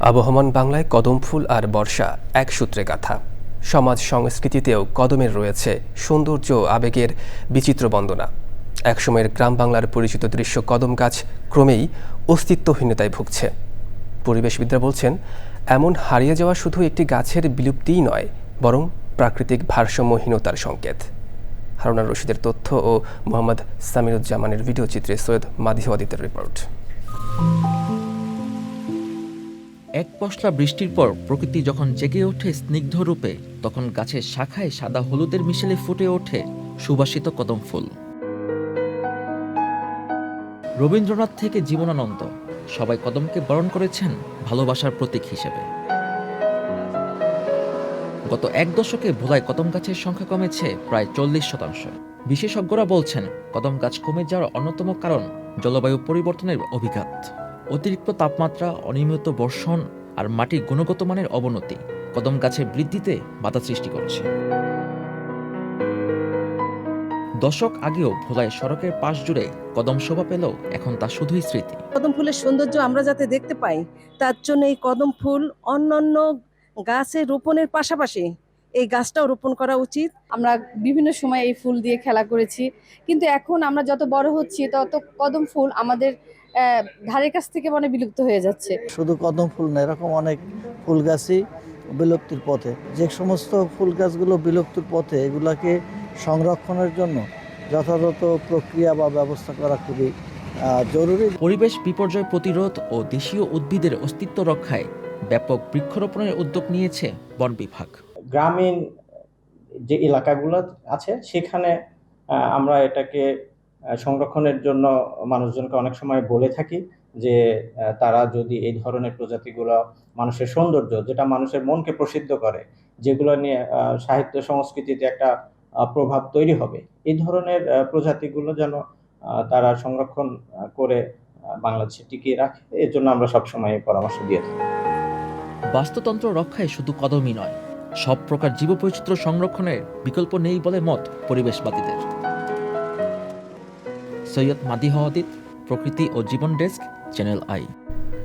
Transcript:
আবহমান বাংলায় কদম ফুল আর বর্ষা এক সূত্রে গাথা। সমাজ সংস্কৃতিতেও কদমের রয়েছে সৌন্দর্য, আবেগের বিচিত্র বন্দনা। একসময়ের গ্রাম বাংলার পরিচিত দৃশ্য কদম গাছ ক্রমেই অস্তিত্বহীনতায় ভুগছে। পরিবেশবিদরা বলছেন, এমন হারিয়ে যাওয়া শুধু একটি গাছের বিলুপ্তিই নয়, বরং প্রাকৃতিক ভারসাম্যহীনতার সংকেত। হারুনা রশিদের তথ্য ও মোহাম্মদ সামিরুজ্জামানের ভিডিও চিত্রে সৈয়দ মাদিহাদিতের রিপোর্ট। এক পশলা বৃষ্টির পর প্রকৃতি যখন জেগে ওঠে স্নিগ্ধ রূপে, তখন গাছের শাখায় সাদা হলুদের মিশেলে ফুটে ওঠে সুবাসিত কদম ফুল। রবীন্দ্রনাথ থেকে জীবনানন্দ, সবাই কদমকে বরণ করেছেন ভালোবাসার প্রতীক হিসেবে। গত এক দশকে ভোলায় কদম গাছের সংখ্যা কমেছে প্রায় চল্লিশ শতাংশ। বিশেষজ্ঞরা বলছেন, কদম গাছ কমে যাওয়ার অন্যতম কারণ জলবায়ু পরিবর্তনের অভিঘাত। অতিরিক্ত তাপমাত্রা অনিয়মিত বর্ষণ আর মাটির গুণগত মানের অবনতি কদম গাছের বৃদ্ধিতে বাধা সৃষ্টি করছে। দশক আগেও ভোলায় সড়কের পাশ জুড়ে কদম শোভা পেলেও এখন তা শুধুই স্মৃতি। কদম ফুলের সৌন্দর্য আমরা যাতে দেখতে পাই তার জন্য এই কদম ফুল অন্যান্য গাছে রোপণের পাশাপাশি এই গাছটাও রোপণ করা উচিত। আমরা বিভিন্ন সময় এই ফুল দিয়ে খেলা করেছি কিন্তু এখন আমরা যত বড় হচ্ছি তত কদম ফুল আমাদের ধারের কাছ থেকে মানে বিলুপ্ত হয়ে যাচ্ছে। শুধু কদম ফুল না এরকম অনেক ফুল গাছই বিলুপ্তির পথে। যে সমস্ত ফুল গাছগুলো বিলুপ্তির পথে এগুলাকে সংরক্ষণের জন্য যথাযথ প্রক্রিয়া বা ব্যবস্থা করা খুবই জরুরি। পরিবেশ বিপর্যয় প্রতিরোধ ও দেশীয় উদ্ভিদের অস্তিত্ব রক্ষায় ব্যাপক বৃক্ষরোপণের উদ্যোগ নিয়েছে বন বিভাগ। গ্রামীণ যে এলাকাগুলো আছে সেখানে আমরা এটাকে সংরক্ষণের জন্য মানুষজনকে অনেক সময় বলে থাকি যে তারা যদি এই ধরনের প্রজাতিগুলো মানুষের সৌন্দর্য, যেটা মানুষের মনকে প্রসিদ্ধ করে, যেগুলো নিয়ে সাহিত্য সংস্কৃতিতে একটা প্রভাব তৈরি হবে, এই ধরনের প্রজাতিগুলো যেন তারা সংরক্ষণ করে বাংলাদেশে টিকিয়ে রাখে, এর জন্য আমরা সবসময় পরামর্শ দিয়ে থাকি। বাস্তুতন্ত্র রক্ষায় শুধু কদমই নয়, সব প্রকার জীববৈচিত্র্য সংরক্ষণের বিকল্প নেই বলে মত পরিবেশবাদীদের। সৈয়দ মাদি হওয়াদিত প্রকৃতি ও জীবন ডেস্ক চ্যানেল আই।